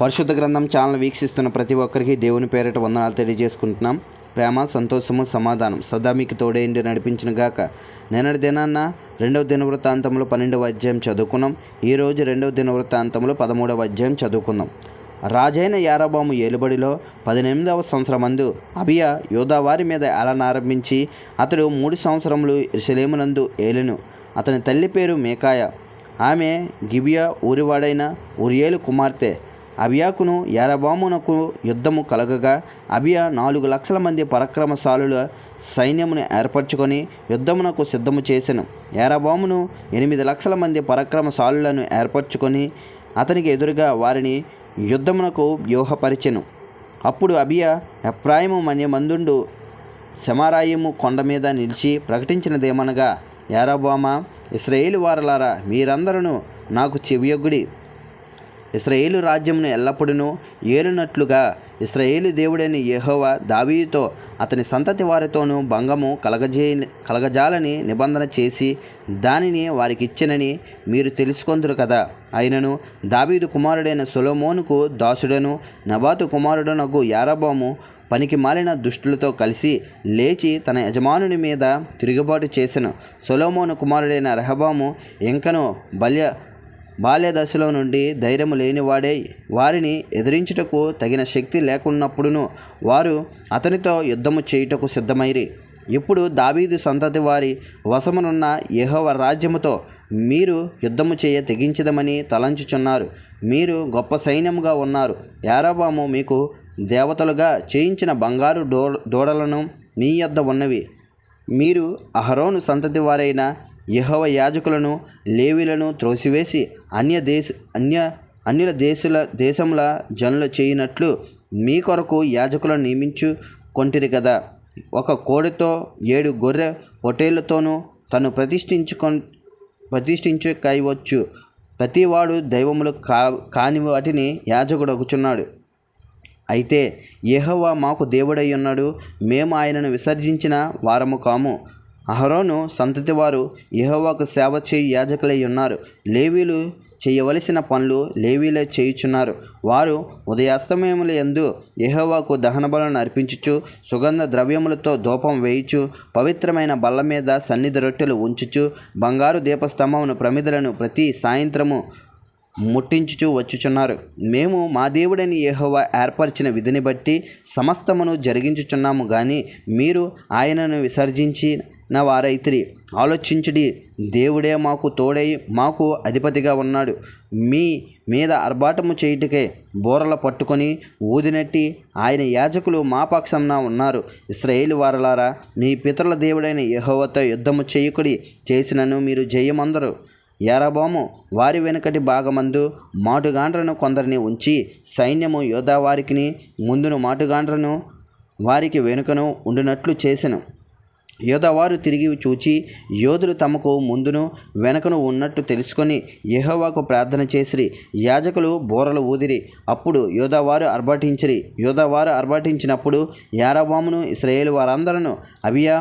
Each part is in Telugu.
పరిశుద్ధ గ్రంథం ఛానల్ వీక్షిస్తున్న ప్రతి ఒక్కరికి దేవుని పేరిట వందనాలు తెలియజేసుకుంటున్నాం. ప్రేమ సంతోషము సమాధానం సదా మీకు తోడేండి నడిపించిన గాక. నిన్నటి దినాన్న రెండవ దినవృత్తాంతంలో పన్నెండవ అధ్యాయం చదువుకున్నాం. ఈరోజు రెండవ దినవృత్తాంతంలో పదమూడవ అధ్యాయం చదువుకుందాం రాజైన యారబాము ఏలుబడిలో పద్దెనిమిదవ సంవత్సరం మందు అబియ యోధావారి మీద ఏలనారంభించి అతడు మూడు సంవత్సరములు ఇరుసలేమునందు ఏలెను. అతని తల్లి పేరు మేకాయ. ఆమె గిబియా ఊరివాడైన ఉరియేలు కుమార్తె. అబియాకును యారబామునకు యుద్ధము కలగగా అబియా నాలుగు లక్షల మంది పరాక్రమశాలుల సైన్యమును ఏర్పరచుకొని యుద్ధమునకు సిద్ధము చేసెను. యారబామును ఎనిమిది లక్షల మంది పరాక్రమశాలులను ఏర్పరచుకొని అతనికి ఎదురుగా వారిని యుద్ధమునకు వ్యూహపరిచెను. అప్పుడు అబియా ఎప్రాయిము మన్యమందుండు శమారాయిము కొండ మీద నిలిచి ప్రకటించినదేమనగా యారబామ ఇస్రాయేలు వారలారా మీరందరూ నాకు చెవియొగ్గుడి. ఇస్రాయేలు రాజ్యమును ఎల్లప్పుడూ ఏలునట్లుగా ఇస్రాయేలు దేవుడైన యెహోవా దావీతో అతని సంతతి వారితోనూ భంగము కలగజే కలగజాలని నిబంధన చేసి దానిని వారికి ఇచ్చినని మీరు తెలుసుకొందురు కదా. అయినను దావీదు కుమారుడైన సొలొమోనుకు దాసుడను నబాతు కుమారుడనకు యారబాము పనికి మాలిన దుష్టులతో కలిసి లేచి తన యజమానుని మీద తిరుగుబాటు చేసెను. సొలోమోను కుమారుడైన రెహబాము ఇంకను బల్య బాల్య దశలో నుండి ధైర్యము లేనివాడే వారిని ఎదిరించుటకు తగిన శక్తి లేకున్నప్పుడును వారు అతనితో యుద్ధము చేయుటకు సిద్ధమైరి. ఇప్పుడు దావీదు సంతతి వారి వశమునున్న యెహోవా రాజ్యముతో మీరు యుద్ధము చేయ తెగించదమని తలంచుచున్నారు. మీరు గొప్ప సైన్యముగా ఉన్నారు. యారబాము మీకు దేవతలుగా చేయించిన బంగారు డో దూడలను మీ యొద్ద ఉన్నవి. మీరు అహరోను సంతతి వారైన యహవ యాజకులను లేవీలను త్రోసివేసి అన్య దేశ అన్య అన్యుల దేశుల దేశముల జనుల చేయనట్లు మీ కొరకు యాజకులను నియమించు కొంటిరి కదా ఒక కోడితో ఏడు గొర్రె పొటేళ్ళతోనూ తను ప్రతిష్ఠించుకొ ప్రతిష్ఠించుకైవచ్చు. ప్రతివాడు దైవములు కా కాని వాటిని యాజకుడు అగుచున్నాడు అయితే యెహోవా మాకు దేవుడై ఉన్నాడు. మేము ఆయనను విసర్జించిన వారము కాము. అహరోను సంతతి వారు యహోవాకు సేవ చేయి యాజకులై ఉన్నారు. లేవీలు చేయవలసిన పనులు లేవీలే చేయుచున్నారు. వారు ఉదయాస్తమయముల ఎందు యహోవాకు దహన బలను అర్పించుచు సుగంధ ద్రవ్యములతో ధూపం వేయుచు పవిత్రమైన బల్ల మీద సన్నిధి రొట్టెలు ఉంచుచు బంగారు దీపస్తంభమును ప్రమిదలను ప్రతి సాయంత్రము ముట్టించుచూ వచ్చుచున్నారు. మేము మా దేవుడని యహోవా ఏర్పరిచిన విధిని బట్టి సమస్తమును జరిగించుచున్నాము కానీ మీరు ఆయనను విసర్జించి నా వారైతిరి ఆలోచించుడి దేవుడే మాకు తోడై మాకు అధిపతిగా ఉన్నాడు. మీ మీద ఆర్భాటము చేయుటకే బోరల పట్టుకొని ఊదినట్టి ఆయన యాజకులు మా పక్షంన ఉన్నారు. ఇస్రాయేలు వారలారా మీ పితరుల దేవుడైన యహోవతో యుద్ధము చేయుకుడి చేసినను మీరు జయమందరు. యారబాము వారి వెనుకటి భాగమందు మాటుగాండ్రను కొందరిని ఉంచి సైన్యము యోధావారికిని ముందును మాటుగాండ్రను వారికి వెనుకను ఉండినట్లు చేసెను. యోధవారు తిరిగి చూచి యోధులు తమకు ముందును వెనకను ఉన్నట్టు తెలుసుకొని యహోవాకు ప్రార్థన చేసిరి. యాజకులు బోరలు ఊదిరి. అప్పుడు యోధవారు అర్భటించిరి యోధవారు అర్భటించినప్పుడు యారబామును ఇస్రాయేల్ వారందరూ అబియా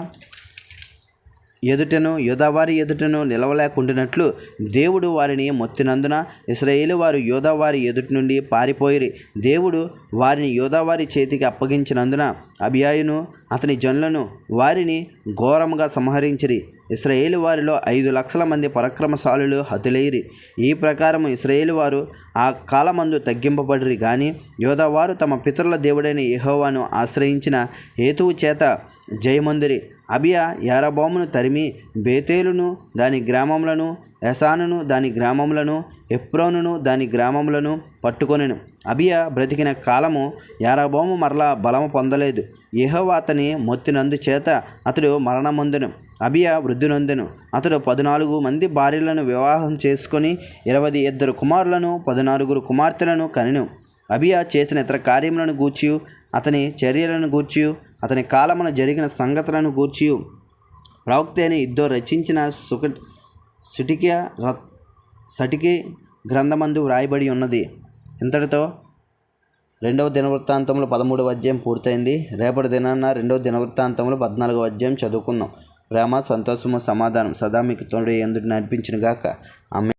ఎదుటను యోధావారి ఎదుటను నిలవలేకుండినట్లు దేవుడు వారిని మొత్తినందున ఇస్రాయేలు వారు యోధావారి ఎదుటి నుండి పారిపోయిరి. దేవుడు వారిని యోధావారి చేతికి అప్పగించినందున అభియాయును అతని జనులను వారిని ఘోరముగా సంహరించిరి. ఇస్రాయేలు వారిలో ఐదు లక్షల మంది పరాక్రమశాలులు హతులైరి. ఈ ప్రకారం ఇస్రాయేలు వారు ఆ కాలమందు తగ్గింపబడిరి. కానీ యోధవారు తమ పితరుల దేవుడైన యెహోవాను ఆశ్రయించిన హేతువు చేత జయమందిరి. అబియా యారబామును తరిమి బేతేలును దాని గ్రామములను యసానును దాని గ్రామములను ఎప్రోనును దాని గ్రామములను పట్టుకొనెను. అబియా బ్రతికిన కాలము యారబాము మరలా బలము పొందలేదు. యెహోవా అతని మొత్తినందు చేత అతడు మరణమొందెను. అబియా వృద్ధినొందెను. అతడు పద్నాలుగు మంది భార్యలను వివాహం చేసుకొని ఇరవై ఇద్దరు కుమారులను పద్నాలుగురు కుమార్తెలను కనెను. అబియా చేసిన ఇతర కార్యములను గూర్చి అతని చర్యలను గూర్చి అతని కాలమున జరిగిన సంగతులను గూర్చి ప్రవక్త అయిన ఇద్దో రచించిన సుక సుటికియ ర సటికి గ్రంథమందు వ్రాయబడి ఉన్నది. ఇంతటితో రెండవ దినవృత్తాంతంలో పదమూడవ అధ్యాయం పూర్తయింది. రేపటి దినాన్న రెండవ దినవృత్తాంతంలో పద్నాలుగవ అధ్యాయం చదువుకుందాం. ప్రేమ సంతోషము సమాధానం సదా మీకు తోడు ఎందుకు నడిపించిన గాక ఆమె